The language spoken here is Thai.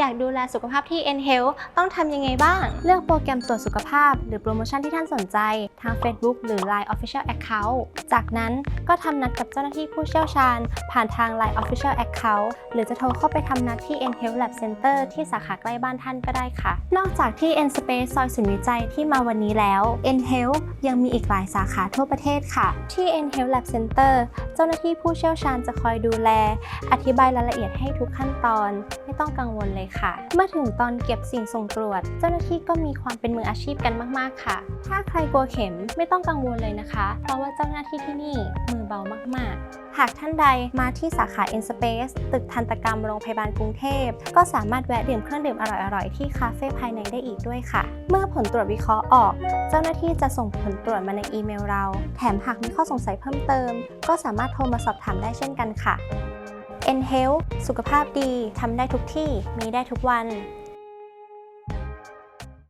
อยากดูแลสุขภาพที่ En Health ต้องทำยังไงบ้าง เลือกโปรแกรมตรวจสุขภาพ หรือโปรโมชั่นที่ท่านสนใจ ทาง Facebook หรือ Line Official Account จากนั้นก็ทำนัดกับเจ้าหน้าที่ผู้เชี่ยวชาญ ผ่านทาง Line Official Account หรือจะโทรเข้าไปทำนัดที่ En Health Lab Center ที่สาขาใกล้บ้านท่านก็ได้ค่ะ นอกจากที่ En Space ซอยศูนย์วิจัยที่มาวันนี้แล้ว En Health ยังมีอีกหลายสาขาทั่วประเทศค่ะ ที่ En Health Lab Center เจ้าหน้าที่ผู้เชี่ยวชาญจะคอยดูแล อธิบายรายละเอียดให้ทุกขั้นตอน ไม่ต้องกังวลเลยค่ะ เมื่อถึงตอนเก็บสิ่งส่งตรวจ เจ้าหน้าที่ก็มีความเป็นมืออาชีพกันมาก ๆ ค่ะ ถ้าใครกลัวเข็มไม่ต้องกังวลเลยนะคะ เพราะว่าเจ้าหน้าที่ที่นี่มือเบามาก ๆ หากท่านใดมาที่สาขา In Space ตึกทันตกรรมโรงพยาบาลกรุงเทพ ก็สามารถแวะดื่มเครื่องดื่มอร่อย ๆ ที่คาเฟ่ภายในได้อีกด้วยค่ะ เมื่อผลตรวจวิเคราะห์ออก เจ้าหน้าที่จะส่งผลตรวจมาในอีเมลเรา แถมหากมีข้อสงสัยเพิ่มเติม ก็สามารถโทรมาสอบถามได้เช่นกันค่ะ N Health สุขภาพดีทำได้ทุกที่มีได้ทุกวัน